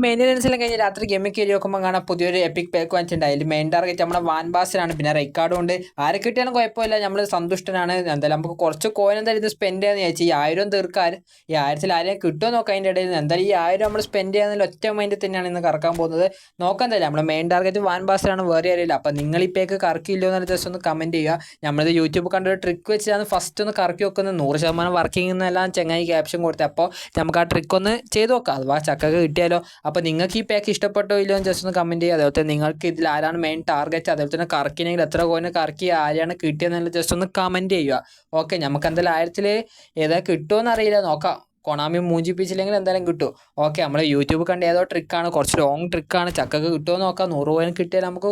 Maintenance എല്ലാം കഴിഞ്ഞ് രാത്രി ഗെയിമിൽ കയറി നോക്കുമ്പോൾ കാണാൻ പുതിയൊരു എപ്പിക് പാക്ക് വാങ്ങിച്ചിട്ടുണ്ട് അതിൽ മെയിൻ ടാർഗറ്റ് നമ്മുടെ വാൻ ബാസിലാണ് പിന്നെ റെക്കാർഡും ഉണ്ട്. ആരെ കിട്ടിയാലും കുഴപ്പമില്ല. നമ്മൾ സന്തുഷ്ടനാണ്. എന്തായാലും നമുക്ക് കുറച്ച് കോയിൻ എന്തായാലും ഇത് സ്പെൻഡ് ചെയ്യാന്ന് ചോദിച്ചാൽ ഈ ആയിരം തീർക്കാൻ ഈ ആയിരത്തിൽ ആരെയും കിട്ടുമോ നോക്കാം. അതിന്റെ ഇടയിൽ എന്തായാലും ഈ ആയിരം നമ്മൾ സ്പെൻഡ് ചെയ്യാൻ ഒറ്റ മൈൻഡിൽ തന്നെയാണ് ഇന്ന് കറക്കാൻ പോകുന്നത്. നോക്കാൻ എന്തായാലും. നമ്മുടെ മെയിൻ ടാർഗറ്റ് വാൻ ബാസിലാണ് വേറെ അറിയില്ല അപ്പോൾ നിങ്ങൾ ഈ പേക്ക് കറക്കില്ലോ എന്നുള്ള ജസ്റ്റ് ഒന്ന് കമന്റ് ചെയ്യുക. നമ്മളിത് യൂട്യൂബ് കണ്ട ഒരു ട്രിക്ക് വെച്ചാണ് ഫസ്റ്റ് ഒന്ന് കറക്കി വെക്കുന്നത്. നൂറ് ശതമാനം വർക്കിംഗ് എന്നെല്ലാം ചങ്ങായി ക്യാപ്ഷൻ കൊടുത്തത് അപ്പോൾ നമുക്ക് ആ ട്രിക്ക് ഒന്ന് ചെയ്ത് നോക്കാം. അഥവാ ചക്കക്ക് കിട്ടിയാലോ. അപ്പോൾ നിങ്ങൾക്ക് ഈ പാക്ക് ഇഷ്ടപ്പെട്ടോ ഇല്ലയോ എന്ന് ജസ്റ്റ് ഒന്ന് കമന്റ് ചെയ്യുക. അതേപോലെ നിങ്ങൾക്ക് ഇതിൽ ആരാണ് മെയിൻ ടാർഗറ്റ് അതേപോലെ തന്നെ കറക്കിനെങ്കിൽ എത്ര കോയിന് കറക്കി ആരെയാണ് കിട്ടിയതെന്നുള്ള ജസ്റ്റ് ഒന്ന് കമന്റ് ചെയ്യുക. ഓക്കെ നമുക്ക് എന്തായാലും ആയിരത്തിൽ ഏതാ കിട്ടുമോ എന്നറിയില്ല നോക്കാം. കൊണാമി മൂഞ്ചിപ്പിച്ചില്ലെങ്കിൽ എന്തായാലും കിട്ടും. ഓക്കെ നമ്മൾ യൂട്യൂബ് കണ്ട ഏതോ ട്രിക്കാണ് കുറച്ച് ലോങ് ട്രിക്കാണ് ചക്കക്ക് കിട്ടുമോ നോക്കാം. നൂറ് രൂപ കിട്ടിയാൽ നമുക്ക്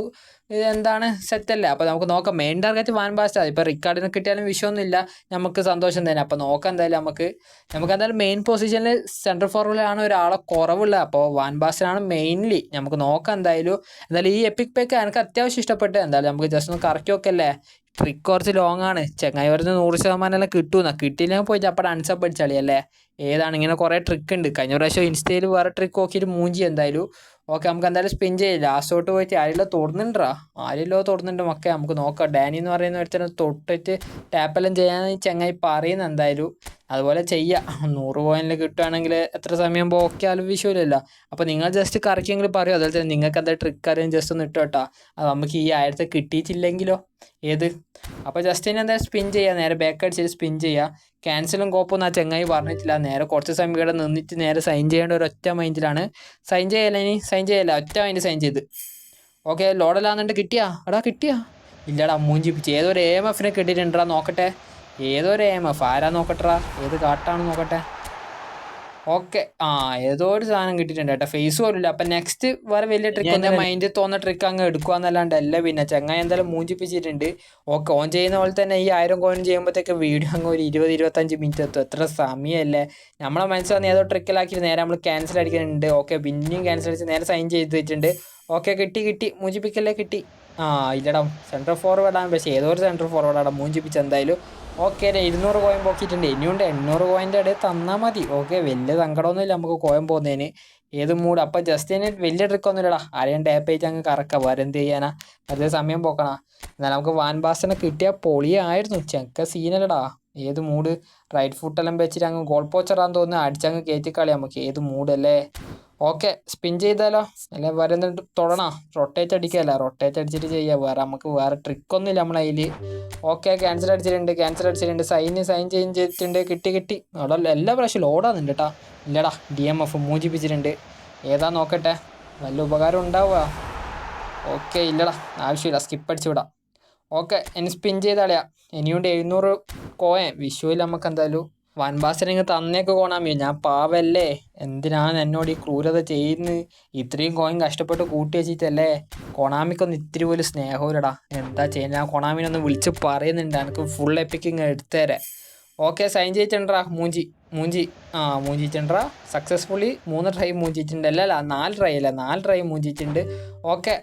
എന്താണ്? സെറ്റല്ലേ അപ്പോൾ നമുക്ക് നോക്കാം. മെയിൻ ടാർഗറ്റ് വാൻ ബാസ്റ്റ് ഇപ്പോൾ റിക്കാർഡിന് കിട്ടിയാലും വിഷയമൊന്നുമില്ല നമുക്ക് സന്തോഷം തന്നെ. അപ്പോൾ നോക്കാം എന്തായാലും നമുക്ക്. നമുക്ക് എന്തായാലും മെയിൻ പൊസിഷനിൽ സെൻട്രൽ ഫോർവേഡിലാണ് ഒരാളെ കുറവുള്ളത് അപ്പോൾ വാൻ ബാസ്റ്റിനാണ് മെയിൻലി നമുക്ക് നോക്കാം എന്തായാലും. എന്തായാലും ഈ എപ്പിക് പേക്ക് എനിക്ക് അത്യാവശ്യം ഇഷ്ടപ്പെട്ടത് എന്തായാലും നമുക്ക് ജസ്റ്റ് ഒന്ന് കറക്കി നോക്കല്ലേ? ട്രിക്ക് കുറച്ച് ലോങ് ആണ്. ചെങ്ങായി പറഞ്ഞ് നൂറ് ശതമാനം എല്ലാം കിട്ടുമെന്നാ കിട്ടിയില്ലെങ്കിൽ പോയി അപ്പം അൺസപ്പ് അടിച്ചാളി അല്ലേ? ഏതാണ്? ഇങ്ങനെ കുറേ ട്രിക്ക് ഉണ്ട്. കഴിഞ്ഞ പ്രാവശ്യം ഇൻസ്റ്റയിൽ വേറെ ട്രിക്ക് നോക്കിയിട്ട് മൂഞ്ചി എന്തായാലും ഓക്കെ നമുക്ക് എന്തായാലും സ്പിൻ ചെയ്യില്ല ലാസ്റ്റോട്ട് പോയിട്ട് ആരെല്ലോ തൊടുന്നുണ്ടാ ആരെല്ലോ തൊടുന്നുണ്ട്. മക്കെ നമുക്ക് നോക്കാം. ഡാനി എന്ന് പറയുന്ന ഒരുത്തനെ തൊട്ടിട്ട് ടാപ്പെല്ലാം ചെയ്യാൻ ചങ്ങായി പറയുന്നു എന്തായാലും. അതുപോലെ ചെയ്യാം. നൂറ് പോയിന്റിൽ കിട്ടുകയാണെങ്കിൽ എത്ര സമയം പോക്കിയാലും വിഷയമില്ല അപ്പോൾ നിങ്ങൾ ജസ്റ്റ് കറക്കിയെങ്കിൽ പറയും. അതുപോലെ തന്നെ നിങ്ങൾക്ക് എന്താ ട്രിക്ക് അറിയാൻ ജസ്റ്റ് ഒന്ന് ഇട്ടോട്ടാ അത് നമുക്ക് ഈ ആയിരത്തെ കിട്ടിയിട്ടില്ലെങ്കിലോ? ഏത്? അപ്പോൾ ജസ്റ്റ് ഇനി എന്താ സ്പിൻ ചെയ്യുക നേരെ ബാക്ക് അടിച്ചിട്ട് സ്പിൻ ചെയ്യുക ക്യാൻസലും കോപ്പൊന്നും ആ ചെങ്ങായി പറഞ്ഞിട്ടില്ല. നേരെ കുറച്ച് സമയം ഇവിടെ നിന്നിട്ട് നേരെ സൈൻ ചെയ്യേണ്ട ഒരു ഒറ്റ മൈൻഡിലാണ് സൈൻ ചെയ്യല്ല ഇനി? സൈൻ ചെയ്യല്ല? ഒറ്റ മൈൻഡ് സൈൻ ചെയ്ത്. ഓക്കെ ലോഡല്ലാന്നുണ്ട് കിട്ടിയാ? എടാ കിട്ടിയാ? ഇല്ലടാ മൂഞ്ചിപ്പിച്ച് ഏതൊരു എ എഫിനെ കിട്ടിയിട്ടുണ്ടാ നോക്കട്ടെ. ഏതൊരു എ എം എഫ് ആരാ നോക്കട്ടെടാ? ഏത് കാട്ടാണ് നോക്കട്ടെ? ഓക്കെ ആ ഏതോ ഒരു സാധനം കിട്ടിയിട്ടുണ്ട് കേട്ടോ. ഫേസ് പോലില്ല അപ്പം നെക്സ്റ്റ് വേറെ വലിയ ട്രിക്ക് എന്റെ മൈൻഡ് തോന്ന ട്രിക്ക് അങ്ങ് എടുക്കുക എന്നല്ലാണ്ട് അല്ല പിന്നെ. ചങ്ങായി എന്തായാലും മൂഞ്ചിപ്പിച്ചിട്ടുണ്ട്. ഓക്കെ ഓൺ ചെയ്യുന്ന പോലെ തന്നെ ഈ ആയിരം കോയിൻ ചെയ്യുമ്പോഴത്തേക്ക് വീഡിയോ അങ്ങ് ഒരു ഇരുപത് ഇരുപത്തഞ്ച് മിനിറ്റ് എത്തും. എത്ര സമയമല്ലേ? നമ്മളെ മനസ്സിൽ വന്ന് ഏതോ ട്രിക്കിലാക്കി നേരെ നമ്മൾ ക്യാൻസൽ അടിക്കുന്നുണ്ട്. ഓക്കെ പിന്നെയും ക്യാൻസൽ അടിച്ച് നേരെ സൈൻ ചെയ്ത് വെച്ചിട്ടുണ്ട്. ഓക്കെ കിട്ടി കിട്ടി. മൂഞ്ചിപ്പിക്കല്ലേ കിട്ടി. ആ ഇല്ലടാ. സെൻട്രൽ ഫോർവേഡാണ് പക്ഷേ ഏതോ ഒരു സെൻട്രൽ ഫോർവേഡാണ് മൂഞ്ചിപ്പിച്ച് എന്തായാലും. ഓക്കെ ഇരുന്നൂറ് കോയൻ പോക്കിയിട്ടുണ്ട്. ഇനിയുണ്ട് എണ്ണൂറ് കോയിന്റെ ഇടയിൽ തന്നാൽ മതി. ഓക്കെ വലിയ സങ്കടമൊന്നുമില്ല നമുക്ക് കോയം പോകുന്നതിന്. ഏത് മൂഡ് അപ്പം ജസ്റ്റ് അതിന് വലിയ ട്രിക്കൊന്നുമില്ലടാ ആരെയും ടാപ്പ് ചെയ്ത് അങ്ങ് കറക്കാം. വേറെ എന്ത് ചെയ്യാനാ? വെറുതെ സമയം പോക്കണ. എന്നാൽ നമുക്ക് വാൻ ബാസിനെ കിട്ടിയ പൊളിയായിരുന്നു. ചെക്ക സീനല്ലടാ ഏത് മൂഡ് റൈറ്റ് ഫുട്ടെല്ലാം വെച്ചിട്ട് അങ്ങ് ഗോൾ പോച്ചറാന്ന് തോന്നുന്നു. അടിച്ചങ്ങ് കയറ്റിക്കളി നമുക്ക്. ഏത് മൂഡല്ലേ ഓക്കെ സ്പിൻ ചെയ്താലോ? അല്ലെ? വരുന്ന തൊടണോ? റൊട്ടേറ്റ് അടിക്കല്ല? റൊട്ടേറ്റ് അടിച്ചിട്ട് ചെയ്യാം. വേറെ നമുക്ക് വേറെ ട്രിക്കൊന്നുമില്ല നമ്മളെ അതിൽ ഓക്കെ ക്യാൻസൽ അടിച്ചിട്ടുണ്ട്. ക്യാൻസൽ അടിച്ചിട്ടുണ്ട്. സൈന് സൈൻ ചേഞ്ച് ചെയ്തിട്ടുണ്ട്. കിട്ടി കിട്ടി. അവിടെ എല്ലാ പ്രാവശ്യം ലോഡാകുന്നുണ്ട് കേട്ടാ ഇല്ലടാ ഡി എം എഫ് മോചിപ്പിച്ചിട്ടുണ്ട്. ഏതാ നോക്കട്ടെ? നല്ല ഉപകാരം ഉണ്ടാവുക? ഓക്കെ ഇല്ലടാ. ആവശ്യമില്ല. സ്കിപ്പ് അടിച്ചു വിടാം. ഓക്കെ ഇനി സ്പിൻ ചെയ്താളിയാ. ഇനിയുണ്ട് എഴുന്നൂറ് കോയൻ വിഷുവിൽ നമുക്ക് എന്തായാലും വൻ ബാസിനെ തന്നേക്ക് കോണാമിയോ ഞാൻ പാവല്ലേ എന്തിനാണ് എന്നോട് ഈ ക്രൂരത ചെയ്യുന്നത്? ഇത്രയും കോയിൻ കഷ്ടപ്പെട്ട് കൂട്ടി വെച്ചിട്ടല്ലേ? കൊണാമിക്കൊന്നും ഇത്തിരി പോലും സ്നേഹമില്ലടാ. എന്താ ചെയ്യുന്നത് ഞാൻ കൊണാമിനൊന്ന് വിളിച്ച് പറയുന്നുണ്ട്. എനിക്ക് ഫുൾ എപ്പിക്കിങ് എടുത്തേരെ ഓക്കെ സൈൻ ചെയ്തിട്ടുണ്ടാ മൂഞ്ചി മൂഞ്ചി. ആ മൂഞ്ചിട്ടുണ്ടാ സക്സസ്ഫുള്ളി മൂന്ന് ട്രൈ മൂഞ്ചിട്ടുണ്ട് അല്ല അല്ല നാല് ട്രൈ അല്ല നാല് ട്രൈ മൂഞ്ചിട്ടുണ്ട് ഓക്കെ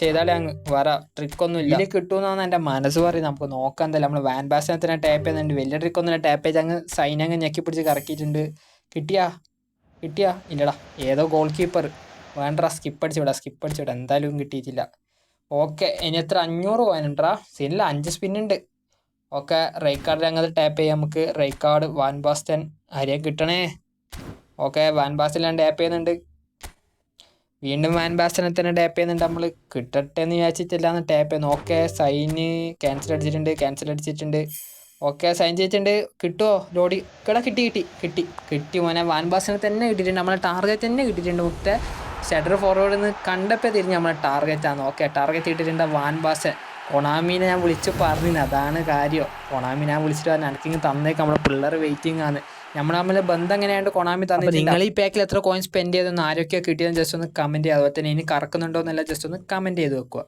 ചെയ്താലേ അങ്ങ് വേറെ ട്രിക്കൊന്നും ഇല്ല. ഇതിൽ കിട്ടുമെന്നാണ് എന്റെ മനസ്സ് പറയും നമുക്ക് നോക്കാൻ തന്നെ നമ്മൾ വാൻ ബാസിനെ തന്നെ ടാപ്പ് ചെയ്യുന്നുണ്ട്. വലിയ ട്രിക്കൊന്നും ടാപ്പ് ചെയ്ത് അങ്ങ് സൈൻ അങ്ങ് ഞെക്കി പിടിച്ച് കറക്കിയിട്ടുണ്ട്. കിട്ടിയാ? കിട്ടിയാ? ഇല്ലടാ. ഏതോ ഗോൾ കീപ്പർ വേണ്ടടാ സ്കിപ്പ് അടിച്ചു വിടാം. സ്കിപ്പ് അടിച്ചു വിടാം. എന്തായാലും കിട്ടിയിട്ടില്ല. ഓക്കെ ഇനി എത്ര? അഞ്ഞൂറ് പോകാനുണ്ടാ സീനിൽ അഞ്ച് സ്പിന്നുണ്ട് ഓക്കെ റൈക്കാർഡിൽ അങ്ങനെ ടാപ്പ് ചെയ്യാം. നമുക്ക് റൈക്കാർഡ് വാൻ ബാസ്റ്റൻ ആരെയാ കിട്ടണേ. ഓക്കെ വാൻ ബാസ്റ്റൻ ഞാൻ ടാപ്പ് ചെയ്യുന്നുണ്ട്. വീണ്ടും വാൻ ബാസ്റ്റനെ തന്നെ ടാപ്പ് ചെയ്യുന്നുണ്ട്. നമ്മൾ കിട്ടട്ടെ എന്ന് വിചാരിച്ചിട്ടില്ലാന്ന് ടാപ്പ് ചെയ്യുന്നു ഓക്കെ സൈന് ക്യാൻസൽ അടിച്ചിട്ടുണ്ട്. ക്യാൻസൽ അടിച്ചിട്ടുണ്ട്. ഓക്കെ സൈൻ ചെയ്തിട്ടുണ്ട്. കിട്ടുമോ ലോഡി. കിട കിട്ടി കിട്ടി കിട്ടി കിട്ടി മോനെ. വാൻ ബാസ്റ്റനെ തന്നെ കിട്ടിയിട്ടുണ്ട്. നമ്മളെ ടാർഗറ്റ് തന്നെ കിട്ടിയിട്ടുണ്ട്. മുത്തെ ഷെഡർ ഫോർവേഡ് നിന്ന് കണ്ടപ്പോൾ തിരിഞ്ഞ് നമ്മളെ ടാർഗറ്റാണ് ഓക്കെ ടാർഗറ്റ് കിട്ടിയിട്ടുണ്ട് വാൻ ബാസൻ കൊണാമീനെ ഞാൻ വിളിച്ച് പറഞ്ഞു അതാണ് കാര്യം. കൊണാമി ഞാൻ വിളിച്ചിട്ട് പറഞ്ഞു എനിക്കിങ്ങ് തന്നേക്ക് നമ്മുടെ പിള്ളേർ വെയിറ്റിംഗ് ആണ്. നമ്മൾ തമ്മിൽ ബന്ധം എങ്ങനെയാണ്ട് കൊണാമി തന്നെ നിങ്ങൾ ഈ പാക്കിൽ എത്ര കോയിൻ സ്പെൻഡ് ചെയ്തെന്ന് ആരൊക്കെ കിട്ടിയതെന്ന് ജസ്റ്റ് ഒന്ന് കമന്റ് ചെയ്യുക അതുപോലെ തന്നെ ഇനി കറക്കുന്നുണ്ടോ എന്നല്ല ജസ്റ്റ് ഒന്ന് കമന്റ് ചെയ്ത് വെക്കുക.